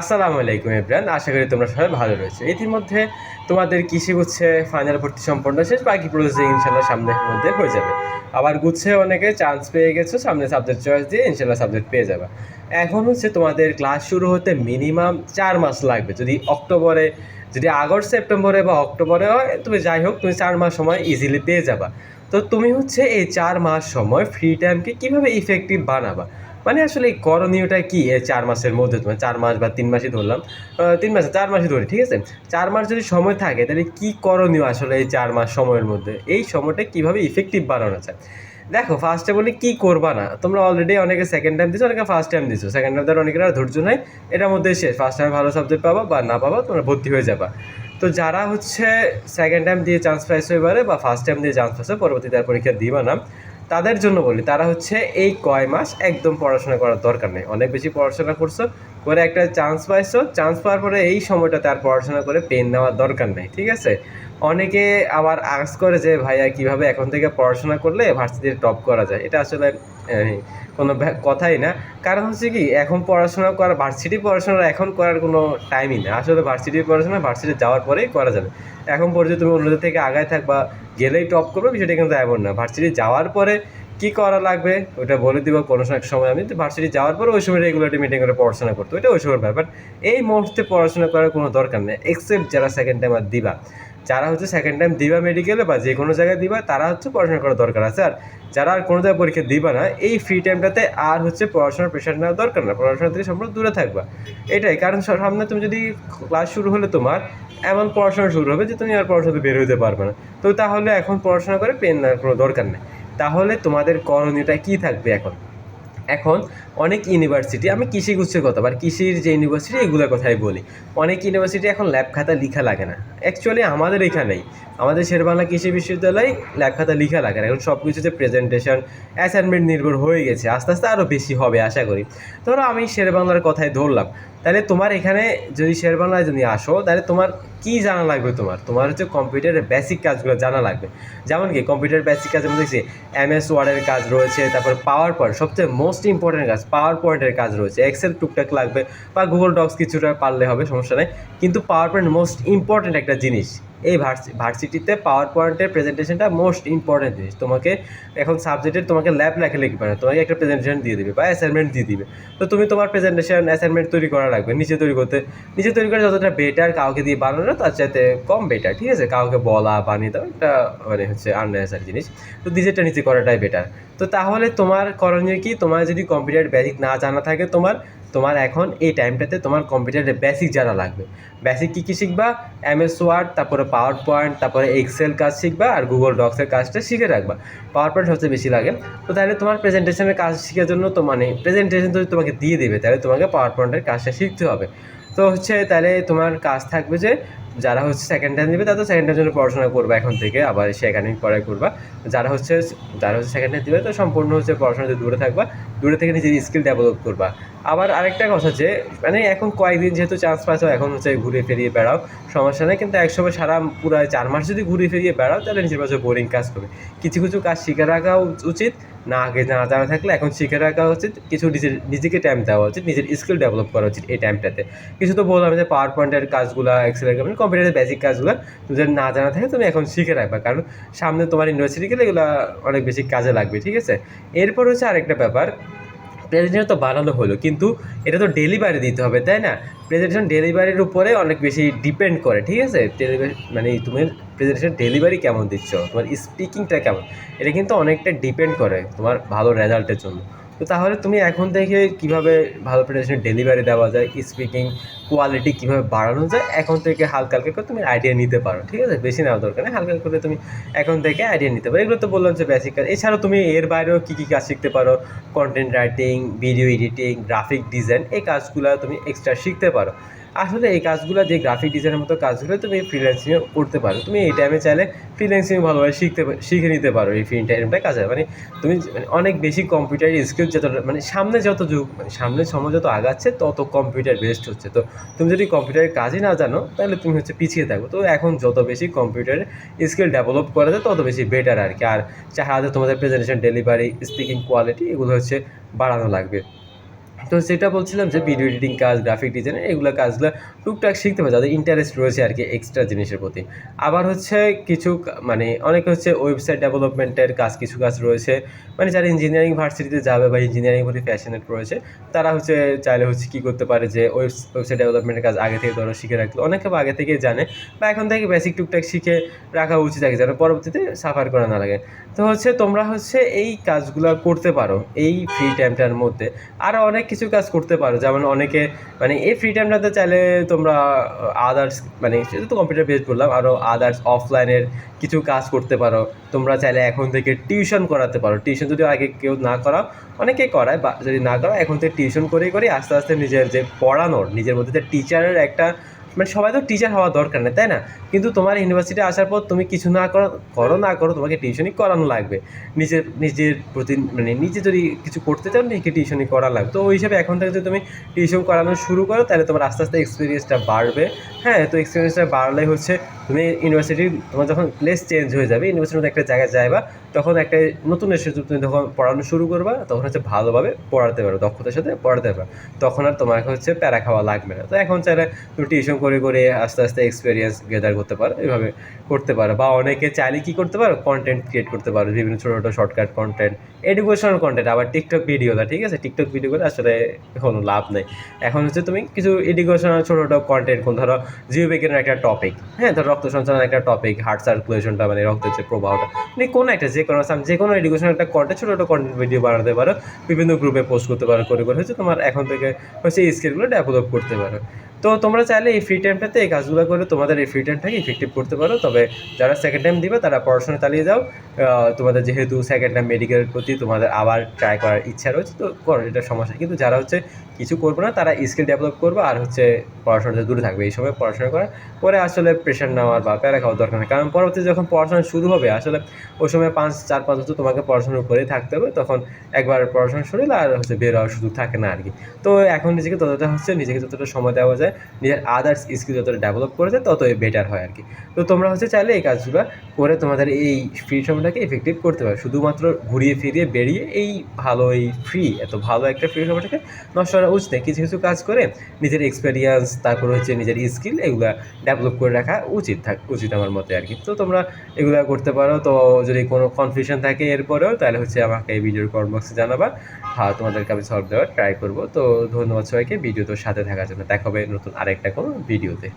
আসসালামু আলাইকুম ইব্রান আশা করি তোমরা সবাই ভালো রয়েছে। ইতিমধ্যে তোমাদের কৃষি গুচ্ছে ফাইনাল ভর্তি সম্পন্ন, শেষ বাকি প্রসেসিং ইনশাল্লাহ সামনের মধ্যে হয়ে যাবে। আবার গুচ্ছে অনেকে চান্স পেয়ে গেছো, সামনে সাবজেক্ট চয়েস দিয়ে ইনশাল্লাহ সাবজেক্ট পেয়ে যাবে। এখন হচ্ছে তোমাদের ক্লাস শুরু হতে মিনিমাম চার মাস লাগবে। যদি অক্টোবরে, যদি আগস্ট, সেপ্টেম্বরে বা অক্টোবরে হয় তুমি যাই হোক, তুমি চার মাস সময় ইজিলি পেয়ে যাবা। তো তুমি হচ্ছে এই চার মাস সময় ফ্রি টাইমকে কীভাবে ইফেক্টিভ বানাবা? মানে আসলে এই করণীয়টা কি? চার মাসের মধ্যে তোমার চার মাস বা তিন মাসই ধরলাম। তিন মাসে, চার মাসই ধরি, ঠিক আছে? চার মাস যদি সময় থাকে, তাহলে কি করণীয় আসলে এই চার মাস সময়ের মধ্যে? এই সময়টা কীভাবে ইফেক্টিভ বানানো যায়? দেখো ফার্স্টে বলি, কী করবা না? তোমরা অলরেডি অনেকে সেকেন্ড টাইম দিছো, অনেকে ফার্স্ট টাইম দিছো। সেকেন্ড টাইম অনেকের আর ধৈর্য নাই। এটার মধ্যে শেষ ফার্স্ট টাইম ভালো সাবজেক্ট পাবা বা না পাবা, তোমরা ভর্তি হয়ে যাবা। তো যারা হচ্ছে সেকেন্ড টাইম দিয়ে চান্স পাইছো এবারে বা ফার্স্ট টাইম দিয়ে চান্স পাইছো পরবর্তীতে আর পরীক্ষা দিবা না তাদের জন্য বলি, তারা হচ্ছে এই কয় মাস একদম পড়াশোনা করার দরকার নেই। অনেক বেশি পড়াশোনা করছ, করে একটা চান্স পাইছো চান্স পাওয়ার পরে এই সময়টাতে আর পড়াশোনা করে পেন নেওয়ার দরকার নেই, ঠিক আছে? অনেকে আবার আস করে যে, ভাইয়া, কীভাবে এখন থেকে পড়াশোনা করলে ভার্সিটিতে টপ করা যায়? এটা আসলে কোনো কথাই না। কারণ হচ্ছে কি, এখন পড়াশোনা করা ভার্সিটি পড়াশোনা এখন করার কোনো টাইমই না আসলে ভার্সিটির পড়াশোনা ভার্সিটি যাওয়ার পরেই করা যাবে। এখন পর্যন্ত তুমি অন্যদের থেকে আগায় থাকবা গেলেই টপ করবে, বিষয়টা কিন্তু এমন না। ভার্সিটি যাওয়ার পরে কি করা লাগবে ওটা বলে দিব, কোনো সময় আমি তো ভার্সিটি যাওয়ার পরে ওই সময় রেগুলারটি মিটিং করে পড়াশোনা করতো, ওইটা ওই সময় ব্যাপার। এই মুহূর্তে পড়াশোনা করার কোনো দরকার নেই এক্সেপ্ট যারা সেকেন্ড টাইম আর দিবা। যারা হচ্ছে সেকেন্ড টাইম দিবা মেডিকেলে বা যে কোনো জায়গায় দিবা, তারা হচ্ছে পড়াশোনা করার দরকার আছে। আর যারা আর কোনো জায়গায় পরীক্ষা দিবা না, এই ফ্রি টাইমটাতে আর হচ্ছে পড়াশোনার প্রেশার নেওয়ার দরকার না, পড়াশোনা থেকে সম্পূর্ণ দূরে থাকবা। এটাই, কারণ সামনে তুমি যদি ক্লাস শুরু হলে তোমার, এমন পড়াশোনা শুরু হবে যে তুমি আর পড়াশোনা থেকে বের হতে পারবে না। তো তাহলে এখন পড়াশোনা করে পেন নেওয়ার কোনো দরকার নেই। তাহলে তোমাদের করণীয়টা কী থাকবে এখন? এখন অনেক ইউনিভার্সিটি আমি কৃষি গুচ্ছের কথা আর কৃষির যে ইউনিভার্সিটি এগুলোর কথাই বলি। অনেক ইউনিভার্সিটি এখন ল্যাব খাতা লিখা লাগে না। অ্যাকচুয়ালি আমাদের এখানেই, আমাদের শেরবাংলা কৃষি বিশ্ববিদ্যালয় ল্যাব খাতা লিখা লাগে না। এখন সব কিছুতে প্রেজেন্টেশন অ্যাসাইনমেন্ট নির্ভর হয়ে গেছে। আস্তে আস্তে আরও বেশি হবে, আশা করি। ধরো আমি শেরবাংলার কথাই ধরলাম। তাহলে তোমার এখানে যদি শেয়ার বাংলায় যদি আসো, তাহলে তোমার কি জানা লাগবে তোমার? তোমার হচ্ছে কম্পিউটারের বেসিক কাজগুলো জানা লাগবে। যেমন কি কম্পিউটার বেসিক কাজ আমি দেখছি এমএস ওয়ার্ডের কাজ রয়েছে, তারপর পাওয়ার পয়েন্ট সবচেয়ে মোস্ট ইম্পর্টেন্ট কাজ পাওয়ার পয়েন্টের কাজ রয়েছে। এক্সেল টুকটাক লাগবে, বা গুগল ডক্স কিছুটা পারলে হবে, সমস্যা নেই। কিন্তু পাওয়ার পয়েন্ট মোস্ট ইম্পর্টেন্ট একটা জিনিস এই ভার্সি ভার্সিটিতে পাওয়ার পয়েন্টের প্রেজেন্টেশনটা মোস্ট ইম্পর্টেন্ট জিনিস। তোমাকে এখন সাবজেক্টের তোমাকে ল্যাব লেখা লিখবে না তোমাকে একটা প্রেজেন্টেশন দিয়ে দিবে বা অ্যাসাইনমেন্ট দিয়ে দিবে। তো তুমি তোমার প্রেজেন্টেশন অ্যাসাইনমেন্ট তৈরি করা লাগবে, নিচে তৈরি করতে। নিচে তৈরি করে যতটা বেটার কাউকে দিয়ে বানানো, তার চাইতে কম বেটার ঠিক আছে? কাউকে বলা, বানিয়ে দাও এটা মানে হচ্ছে আননেসারি জিনিস। তো নিজেরটা নিচে করাটাই বেটার তো তাহলে তোমার করণীয় কি? তোমার যদি কম্পিউটার বেসিক না জানা থাকে তোমার তোমার এখন এই টাইমটাতে তোমার কম্পিউটারের বেসিক জানা লাগবে। বেসিক কী কী শিখবা? এমএস ওয়ার্ড তারপরে পাওয়ার পয়েন্ট তারপরে এক্সেল কাজ শিখবা আর গুগল ডক্সের কাজটা শিখে রাখবা। পাওয়ার পয়েন্ট সবচেয়ে বেশি লাগে। তো তাহলে তোমার প্রেজেন্টেশনের কাজ শেখার জন্য তো মানে প্রেজেন্টেশন যদি তোমাকে দিয়ে দেবে, তাহলে তোমাকে পাওয়ার পয়েন্টের কাজটা শিখতে হবে। তো হচ্ছে তাহলে তোমার কাজ থাকবে যে যারা হচ্ছে সেকেন্ড টাইম দিবে তারা সেকেন্ড টাইম জন্য পড়াশোনা করবে এখন থেকে, আবার সে একাডেমিক পড়াই করবা। যারা হচ্ছে যারা হচ্ছে সেকেন্ড টাইম দিবে তো সম্পূর্ণ হচ্ছে পড়াশোনা থেকে দূরে থাকবা, দূরে থেকে নিজের স্কিল ডেভেলপ করবা। আবার আরেকটা কথা যে মানে এখন কয়েকদিন যেহেতু চান্স পাচ্ছ, এখন হচ্ছে ঘুরে ফিরিয়ে বেড়াও, সমস্যা নেই, কিন্তু একসময় সারা পুরো চার মাস যদি ঘুরে ফিরিয়ে বেড়াও, তাহলে নিজের পাশে বোরিং কাজ করবে। কিছু কিছু কাজ শিখে রাখা উচিত না আগে না জানা থাকলে এখন শিখে রাখা উচিত, কিছু নিজের নিজেকে টাইম দেওয়া উচিত, নিজের স্কিল ডেভেলপ করা উচিত এই টাইমটাতে কিছু তো বললাম যে পাওয়ার পয়েন্টের কাজগুলো এক্সেলের মানে কম্পিউটারের বেসিক কাজগুলো, তুমি যদি না জানা থাকে তুমি এখন শিখে রাখবা। কারণ সামনে তোমার ইউনিভার্সিটি গেলে এগুলো অনেক বেশি কাজে লাগবে, ঠিক আছে? এরপর হচ্ছে আরেকটা ব্যাপার প্রেজেন্টেশন তো বানানো হলো, কিন্তু এটা তো ডেলিভারি দিতে হবে, তাই না? প্রেজেন্টেশন ডেলিভারির উপরে অনেক বেশি ডিপেন্ড করে, ঠিক আছে? ডেলিভারি মানে তুমি প্রেজেন্টেশন ডেলিভারি কেমন দিচ্ছ? তোমার স্পিকিংটা কেমন? এটা কিন্তু অনেকটা ডিপেন্ড করে তোমার ভালো রেজাল্টের জন্য। তো তাহলে তুমি এখন থেকে কীভাবে ভালো প্রেজেন্টেশন ডেলিভারি দেওয়া যায় স্পিকিং কোয়ালিটি কীভাবে বাড়ানো যায়, এখন থেকে হালকা হালকা করে তুমি আইডিয়া নিতে পারো, ঠিক আছে? বেশি নেওয়া দরকার নেই, হালকা করে তুমি এখন থেকে আইডিয়া নিতে পারো। এগুলো তো বললাম যে বেসিক কাজ। এছাড়াও তুমি এর বাইরেও কী কী কাজ শিখতে পারো? Content writing video editing graphic design এই কাজগুলো তুমি এক্সট্রা শিখতে পারো। আসলে এই কাজগুলো, যে গ্রাফিক ডিজাইনের মতো কাজগুলো তুমি ফ্রিল্যান্সিংয়ে করতে পারো, তুমি এই টাইমে চাইলে ফ্রিল্যান্সিং ভালোভাবে শিখতে শিখে নিতে পারো এই ফ্রি টাইমটা কাজে মানে তুমি মানে অনেক বেশি কম্পিউটার স্কিল যত মানে সামনে যত যুগ মানে সামনে সময় যত আগাচ্ছে, তত কম্পিউটার বেস্ট হচ্ছে। তো তুমি যদি কম্পিউটারের কাজই না জানো, তাহলে তুমি হচ্ছে পিছিয়ে থাকো। তো এখন যত বেশি কম্পিউটারের স্কিল ডেভেলপ করা যায়, তত বেশি বেটার আর কি। আর চাহাতে তোমাদের প্রেজেন্টেশন ডেলিভারি স্পিকিং কোয়ালিটি এগুলো হচ্ছে বাড়ানো লাগবে। তো সেটা বলছিলাম যে ভিডিও এডিটিং কাজ গ্রাফিক ডিজাইন এগুলো কাজগুলো টুকটাক শিখতে পারে যাদের ইন্টারেস্ট রয়েছে আর কি এক্সট্রা জিনিসের প্রতি। আবার হচ্ছে কিছু মানে অনেক হচ্ছে ওয়েবসাইট ডেভেলপমেন্টের কাজ, কিছু কাজ রয়েছে। মানে যারা ইঞ্জিনিয়ারিং ভার্সিটিতে যাবে বা ইঞ্জিনিয়ারিং প্রতি প্যাশনেট রয়েছে, তারা হচ্ছে চাইলে হচ্ছে কী করতে পারে যে ওয়েবসাইট ডেভেলপমেন্টের কাজ আগে থেকে ধরো শিখে রাখল অনেকে আগে থেকেই জানে, বা এখন থেকে বেসিক টুকটাক শিখে রাখা উচিত আগে যেন পরবর্তীতে সাফার করা না লাগে। তো হচ্ছে তোমরা হচ্ছে এই কাজগুলো করতে পারো, এই ফ্রি টাইমটার মধ্যে। আরও অনেক কিছু কাজ করতে পারো। যেমন অনেকে মানে এই ফ্রি টাইমটাতে চাইলে তোমরা আদার্স মানে সেটা তো কম্পিউটার বেস বললাম আরও আদার্স অফলাইনের কিছু কাজ করতে পারো। তোমরা চাইলে এখন থেকে টিউশন করাতে পারো। টিউশন যদি আগে কেউ না করাও অনেকে করায়, বা যদি না করো এখন থেকে টিউশন করেই করে আস্তে আস্তে নিজের যে পড়ানোর, নিজের মধ্যে যে টিচারের একটা মানে সবাই তো টিচার হওয়া দরকার নেই তাই না? কিন্তু তোমার ইউনিভার্সিটি আসার পর তুমি কিছু না করো করো না করো, তোমাকে টিউশনই করানো লাগবে। নিজের নিজের প্রতি মানে নিজে যদি কিছু করতে চাও, নিজেকে টিউশনই করা লাগবে। তো ওই হিসাবে এখন থেকে যদি তুমি টিউশন করানো শুরু করো, তাহলে তোমার আস্তে আস্তে এক্সপিরিয়েন্সটা বাড়বে। হ্যাঁ তো এক্সপিরিয়েন্সটা বাড়লে হচ্ছে তুমি ইউনিভার্সিটি তোমার যখন প্লেস চেঞ্জ হয়ে যাবে ইউনিভার্সিটির একটা জায়গায় যাইবা, তখন একটা নতুন এসে তুমি যখন পড়ানো শুরু করবা, তখন হচ্ছে ভালোভাবে পড়াতে পারো, দক্ষতার সাথে পড়াতে পারো তখন আর তোমাকে হচ্ছে প্যারা খাওয়া লাগবে না। তো এখন চাইলে তুমি টিউশন করে করে আস্তে আস্তে এক্সপিরিয়েন্স গেদার করতে পারো, এভাবে করতে পারো। বা অনেকে চাইলে কী করতে পারো? কন্টেন্ট ক্রিয়েট করতে পারো, বিভিন্ন ছোটো ছোটো শর্টকাট কন্টেন্ট এডুকেশনাল কন্টেন্ট আবার টিকটক ভিডিওটা ঠিক আছে? টিকটক ভিডিও করে আসলে কোনো লাভ নেই। এখন হচ্ছে তুমি কিছু এডুকেশনাল ছোটো ছোটো কন্টেন্ট কোন ধরো জীববিজ্ঞানের একটা টপিক হ্যাঁ? ধরো রক্ত সঞ্চালনের একটা টপিক হার্ট সার্কুলেশনটা মানে রক্তের যে প্রবাহটা মানে কোনো একটা, যে কোনো যে কোনো এডুকেশনাল একটা কন্টেন্ট ছোটো ছোটো কন্টেন্ট ভিডিও বানাতে পারো, বিভিন্ন গ্রুপে পোস্ট করতে পারো, করে করে হচ্ছে তোমার এখন থেকে হচ্ছে স্কিলগুলো ডেভেলপ করতে পারো। তো তোমরা চাইলে এই ফ্রি টাইমটাতে এই কাজগুলো করে তোমাদের এই ফ্রি টাইমটাকে ইফেক্টিভ করতে পারো। তবে যারা সেকেন্ড টাইম দিবে, তারা পড়াশোনা চালিয়ে যাও। তোমাদের যেহেতু সেকেন্ড টাইম মেডিকেলের প্রতি তোমাদের আবার ট্রাই করার ইচ্ছা রয়েছে, তো করো, এটা সমস্যা কিন্তু যারা হচ্ছে কিছু করবে না, তারা স্কিল ডেভেলপ করবে আর হচ্ছে পড়াশোনা থেকে দূরে থাকবে। এই সময় পড়াশোনা করা পরে আসলে প্রেশার নেওয়ার বা প্যারা খাওয়ার দরকার নেই। কারণ পরবর্তীতে যখন পড়াশোনা শুরু হবে, আসলে ওই সময় পাঁচ, চার, পাঁচ বছর তোমাকে পড়াশোনার উপরেই থাকতে হবে। তখন একবার পড়াশোনা শুরু আর হচ্ছে বের হওয়ার সুযোগ থাকে না আর কি তো এখন নিজেকে ততটা হচ্ছে, নিজেকে যতটা সময় দেওয়া যায়, নিজের আদার্স স্কিল যতটা ডেভেলপ করে যায় ততই বেটার হয় আর কি তো তোমরা হচ্ছে চাইলে এই কাজগুলো করে তোমাদের এই ফ্রি সময়টাকে এফেক্টিভ করতে পারো। শুধুমাত্র ঘুরিয়ে ফিরিয়ে বেরিয়ে এই ভালো, এই ফ্রি এত ভালো একটা ফ্রি সময়টাকে নষ্ট করা উচিত। কিছু কিছু কাজ করে নিজের এক্সপেরিয়েন্স তারপর হচ্ছে নিজের স্কিল এগুলো ডেভেলপ করে রাখা উচিত থাক, উচিত আমার মতে আর কি। তো তোমরা এগুলো করতে পারো। তো যদি কোনো কনফিউশন থাকে এরপরেও, তাহলে হচ্ছে আমাকে এই ভিডিওর কমেন্ট বক্সে জানাবা। হ্যাঁ তোমাদেরকে আমি সলভ দেওয়ার ট্রাই করব। তো ধন্যবাদ সবাইকে। ভিডিও তো সাথে থাকার জন্য দেখা হবে নতুন আরেকটা কোনো ভিডিওতে